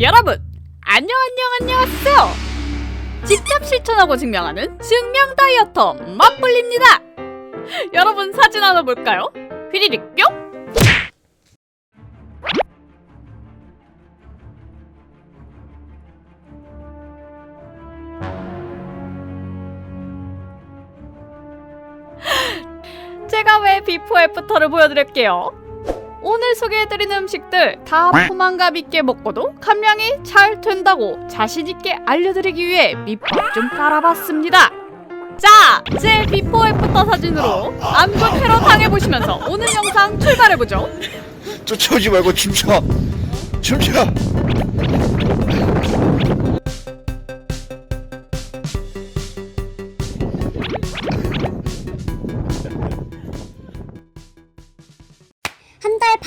여러분 안녕 안녕 안녕하세요. 직접 실천하고 증명하는 증명 다이어터 맛불립니다. 여러분 사진 하나 볼까요? 휘리릭 뿅 제가 왜 비포 애프터를 보여드릴게요 오늘 소개해드리는 음식들 다 포만감 있게 먹고도 감량이 잘 된다고 자신있게 알려드리기 위해 밑밥 좀 깔아봤습니다. 자, 제 비포 애프터 사진으로 안구 테러 당해보시면서 오늘 영상 출발해보죠. 쫓아오지 말고 춤춰 춤춰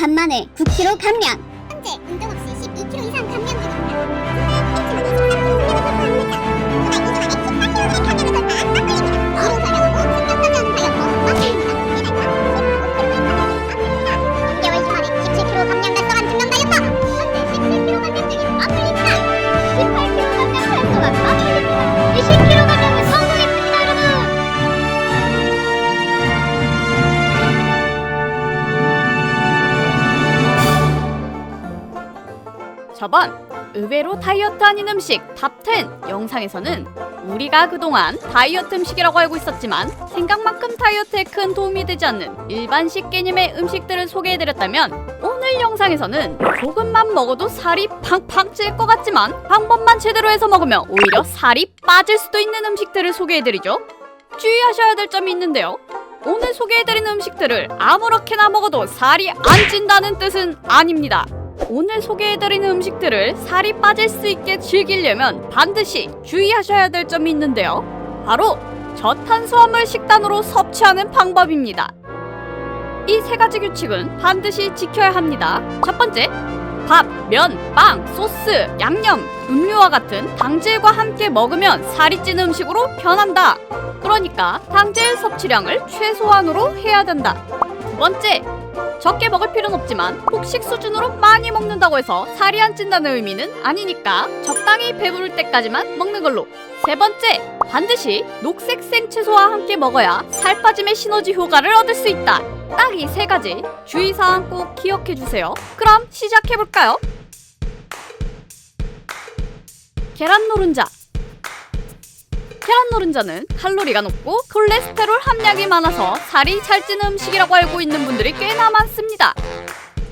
반 만에 9kg 감량. 현재 운동 없이 12kg 이상 감량 중입니다. 의외로 다이어트 아닌 음식 탑10 영상에서는 우리가 그동안 다이어트 음식이라고 알고 있었지만 생각만큼 다이어트에 큰 도움이 되지 않는 일반식 개념의 음식들을 소개해드렸다면 오늘 영상에서는 조금만 먹어도 살이 팡팡 찔 것 같지만 방법만 제대로 해서 먹으면 오히려 살이 빠질 수도 있는 음식들을 소개해드리죠. 주의하셔야 될 점이 있는데요. 오늘 소개해드리는 음식들을 아무렇게나 먹어도 살이 안 찐다는 뜻은 아닙니다. 오늘 소개해드리는 음식들을 살이 빠질 수 있게 즐기려면 반드시 주의하셔야 될 점이 있는데요. 바로 저탄수화물 식단으로 섭취하는 방법입니다. 이 세 가지 규칙은 반드시 지켜야 합니다. 첫 번째, 밥, 면, 빵, 소스, 양념, 음료와 같은 당질과 함께 먹으면 살이 찌는 음식으로 변한다. 그러니까 당질 섭취량을 최소한으로 해야 된다. 두 번째, 적게 먹을 필요는 없지만 폭식 수준으로 많이 먹는다고 해서 살이 안 찐다는 의미는 아니니까 적당히 배부를 때까지만 먹는 걸로. 세 번째, 반드시 녹색 생채소와 함께 먹어야 살 빠짐의 시너지 효과를 얻을 수 있다. 딱 이 세 가지 주의사항 꼭 기억해 주세요. 그럼 시작해 볼까요? 계란 노른자. 계란 노른자는 칼로리가 높고 콜레스테롤 함량이 많아서 살이 잘 찌는 음식이라고 알고 있는 분들이 꽤나 많습니다.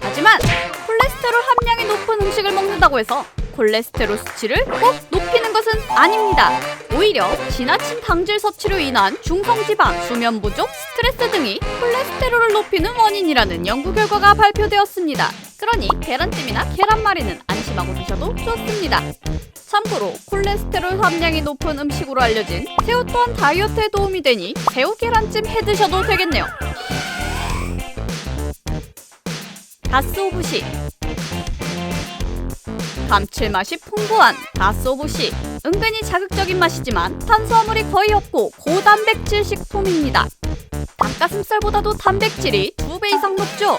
하지만 콜레스테롤 함량이 높은 음식을 먹는다고 해서 콜레스테롤 수치를 꼭 높이는 것은 아닙니다. 오히려 지나친 당질 섭취로 인한 중성지방, 수면 부족, 스트레스 등이 콜레스테롤을 높이는 원인이라는 연구 결과가 발표되었습니다. 그러니 계란찜이나 계란말이는 안심하고 드셔도 좋습니다. 참고로 콜레스테롤 함량이 높은 음식으로 알려진 새우 또한 다이어트에 도움이 되니 새우 계란찜 해 드셔도 되겠네요. 가스오부시 감칠맛이 풍부한 가스오부시 은근히 자극적인 맛이지만 탄수화물이 거의 없고 고단백질 식품입니다. 닭가슴살보다도 단백질이 두 배 이상 높죠.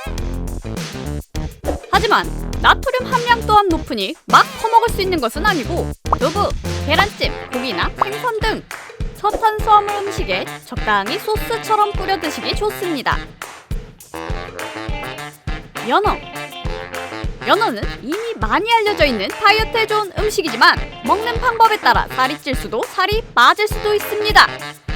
하지만 나트륨 함량 또한 높으니 막 퍼먹을 수 있는 것은 아니고 두부, 계란찜, 고기나 생선 등 저탄수화물 음식에 적당히 소스처럼 뿌려 드시기 좋습니다. 연어 연어는 이미 많이 알려져 있는 다이어트에 좋은 음식이지만 먹는 방법에 따라 살이 찔 수도 살이 빠질 수도 있습니다.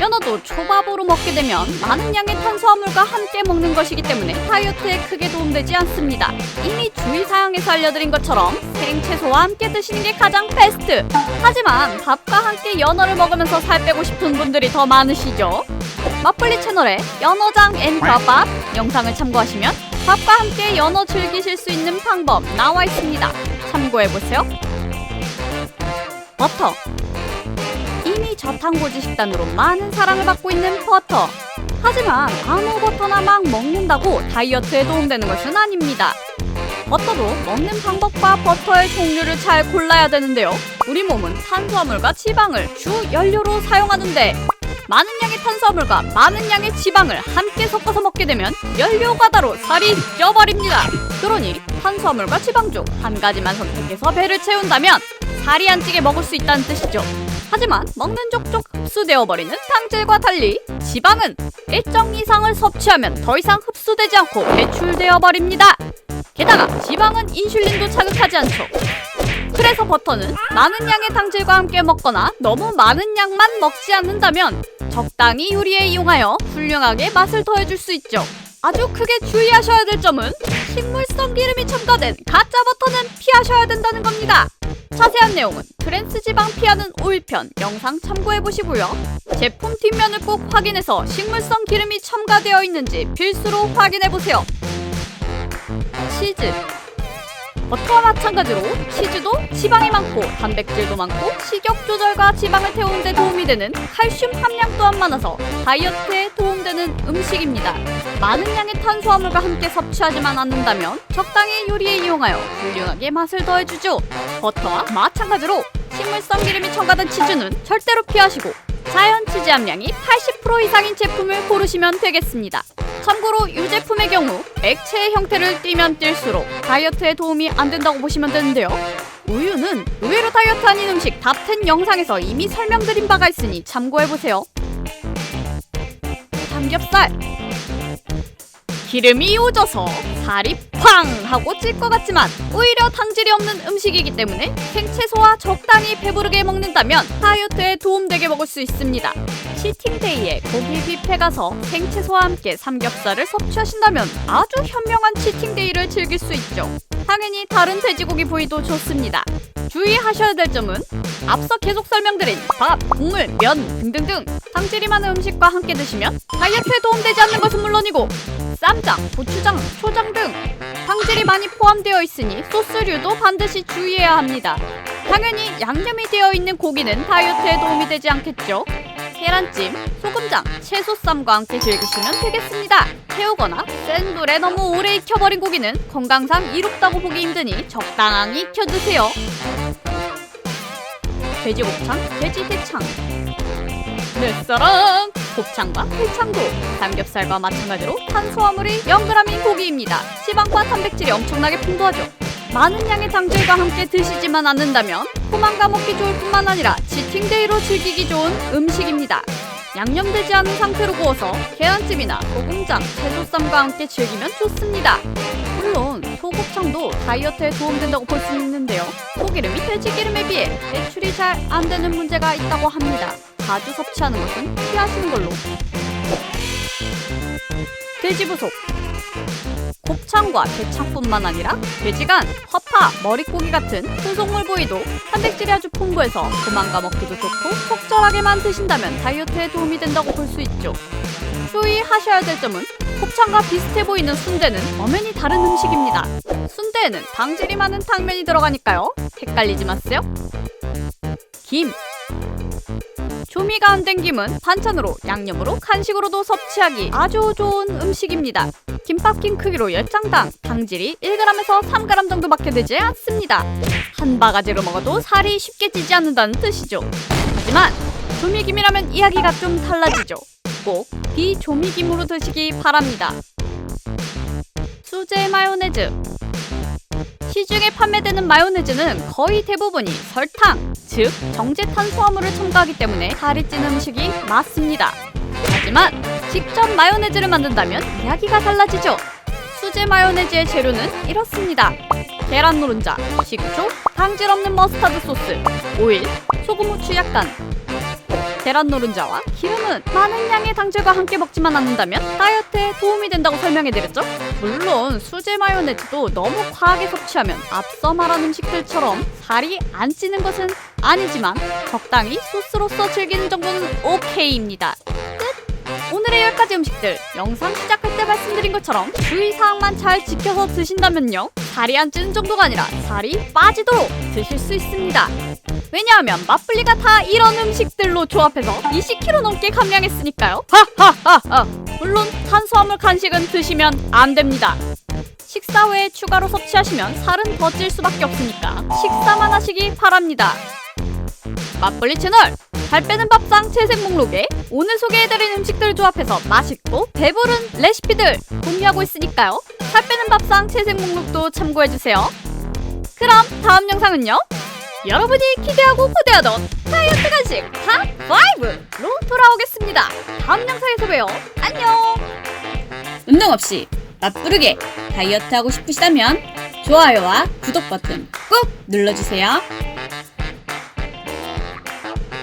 연어도 초밥으로 먹게 되면 많은 양의 탄수화물과 함께 먹는 것이기 때문에 다이어트에 크게 도움되지 않습니다. 이미 주의사항에서 알려드린 것처럼 생채소와 함께 드시는 게 가장 베스트. 하지만 밥과 함께 연어를 먹으면서 살 빼고 싶은 분들이 더 많으시죠. 맛블리 채널에 연어장 앤 벼밥 영상을 참고하시면 밥과 함께 연어 즐기실 수 있는 방법 나와 있습니다. 참고해보세요. 버터. 이미 저탄고지 식단으로 많은 사랑을 받고 있는 버터. 하지만 아무 버터나 막 먹는다고 다이어트에 도움되는 것은 아닙니다. 버터도 먹는 방법과 버터의 종류를 잘 골라야 되는데요. 우리 몸은 탄수화물과 지방을 주 연료로 사용하는데 많은 양의 탄수화물과 많은 양의 지방을 함께 섞어서 먹게 되면 연료 과다로 살이 쪄버립니다. 그러니 탄수화물과 지방 중 한 가지만 선택해서 배를 채운다면 살이 안 찌게 먹을 수 있다는 뜻이죠. 하지만 먹는 족족 흡수되어 버리는 당질과 달리 지방은 일정 이상을 섭취하면 더 이상 흡수되지 않고 배출되어 버립니다. 게다가 지방은 인슐린도 자극하지 않죠. 그래서 버터는 많은 양의 당질과 함께 먹거나 너무 많은 양만 먹지 않는다면 적당히 요리에 이용하여 훌륭하게 맛을 더해줄 수 있죠. 아주 크게 주의하셔야 될 점은 식물성 기름이 첨가된 가짜 버터는 피하셔야 된다는 겁니다. 자세한 내용은 트랜스 지방 피하는 오일편 영상 참고해 보시고요. 제품 뒷면을 꼭 확인해서 식물성 기름이 첨가되어 있는지 필수로 확인해 보세요. 치즈 버터와 마찬가지로 치즈도 지방이 많고 단백질도 많고 식욕 조절과 지방을 태우는 데 도움이 되는 칼슘 함량 또한 많아서 다이어트에 도움되는 음식입니다. 많은 양의 탄수화물과 함께 섭취하지만 않는다면 적당히 요리에 이용하여 훌륭하게 맛을 더해주죠. 버터와 마찬가지로 식물성 기름이 첨가된 치즈는 절대로 피하시고 자연 치즈 함량이 80% 이상인 제품을 고르시면 되겠습니다. 참고로 이 제품의 경우 액체의 형태를 띠면 띨수록 다이어트에 도움이 안 된다고 보시면 되는데요. 우유는 의외로 다이어트 아닌 음식 탑10 영상에서 이미 설명드린 바가 있으니 참고해보세요. 삼겹살 기름이 오져서 살이 팡 하고 찔 것 같지만 오히려 당질이 없는 음식이기 때문에 생채소와 적당히 배부르게 먹는다면 다이어트에 도움되게 먹을 수 있습니다. 치팅데이에 고기 뷔페 가서 생채소와 함께 삼겹살을 섭취하신다면 아주 현명한 치팅데이를 즐길 수 있죠. 당연히 다른 돼지고기 부위도 좋습니다. 주의하셔야 될 점은 앞서 계속 설명드린 밥, 국물, 면 등등등 당질이 많은 음식과 함께 드시면 다이어트에 도움되지 않는 것은 물론이고 쌈장, 고추장, 초장 등 당질이 많이 포함되어 있으니 소스류도 반드시 주의해야 합니다. 당연히 양념이 되어 있는 고기는 다이어트에 도움이 되지 않겠죠. 계란찜, 소금장, 채소쌈과 함께 즐기시면 되겠습니다. 태우거나 센 불에 너무 오래 익혀버린 고기는 건강상 이롭다고 보기 힘드니 적당히 익혀드세요. 돼지곱창, 돼지대창 내 사랑! 곱창과 회창도 삼겹살과 마찬가지로 탄수화물이 0g인 고기입니다. 지방과 단백질이 엄청나게 풍부하죠. 많은 양의 당질과 함께 드시지만 않는다면 포만감 먹기 좋을 뿐만 아니라 치팅데이로 즐기기 좋은 음식입니다. 양념되지 않은 상태로 구워서 계란찜이나 소금장, 채소쌈과 함께 즐기면 좋습니다. 물론 소곱창도 다이어트에 도움된다고 볼 수 있는데요. 소기름이 돼지기름에 비해 배출이 잘 안 되는 문제가 있다고 합니다. 자주 섭취하는 것은 피하시는 걸로. 돼지 부속 곱창과 대창뿐만 아니라 돼지간, 허파, 머릿고기 같은 토속물 부위도 단백질이 아주 풍부해서 도망가 먹기도 좋고 적절하게만 드신다면 다이어트에 도움이 된다고 볼 수 있죠. 주의하셔야 될 점은 곱창과 비슷해 보이는 순대는 엄연히 다른 음식입니다. 순대에는 당질이 많은 당면이 들어가니까요. 헷갈리지 마세요. 김 조미가 안 된 김은 반찬으로 양념으로 간식으로도 섭취하기 아주 좋은 음식입니다. 김밥긴 크기로 10장당 당질이 1g에서 3g 정도 밖에 되지 않습니다. 한 바가지로 먹어도 살이 쉽게 찌지 않는다는 뜻이죠. 하지만 조미김이라면 이야기가 좀 달라지죠. 꼭 비조미김으로 드시기 바랍니다. 수제 마요네즈 시중에 판매되는 마요네즈는 거의 대부분이 설탕, 즉 정제 탄수화물을 첨가하기 때문에 살이 찌는 음식이 맞습니다. 하지만 직접 마요네즈를 만든다면 이야기가 달라지죠. 수제 마요네즈의 재료는 이렇습니다. 계란 노른자, 식초, 당질 없는 머스타드 소스, 오일, 소금, 후추 약간. 계란 노른자와 기름은 많은 양의 당질과 함께 먹지만 않는다면 다이어트에 도움이 된다고 설명해드렸죠? 물론 수제 마요네즈도 너무 과하게 섭취하면 앞서 말한 음식들처럼 살이 안 찌는 것은 아니지만 적당히 소스로서 즐기는 정도는 오케이입니다. 끝! 오늘의 10가지 음식들 영상 시작할 때 말씀드린 것처럼 주의사항만 잘 지켜서 드신다면요 살이 안 찌는 정도가 아니라 살이 빠지도록 드실 수 있습니다 왜냐하면 맛블리가 다 이런 음식들로 조합해서 20kg 넘게 감량했으니까요 하하하하 물론 탄수화물 간식은 드시면 안 됩니다 식사 외에 추가로 섭취하시면 살은 더 찔 수밖에 없으니까 식사만 하시기 바랍니다 맛블리 채널 살 빼는 밥상 재생 목록에 오늘 소개해드린 음식들 조합해서 맛있고 배부른 레시피들 공유하고 있으니까요. 살 빼는 밥상 재생 목록도 참고해주세요. 그럼 다음 영상은요? 여러분이 기대하고 고대하던 다이어트 간식 탑5로 돌아오겠습니다. 다음 영상에서 봬요. 안녕! 운동 없이 맛부르게 다이어트 하고 싶으시다면 좋아요와 구독 버튼 꾹 눌러주세요.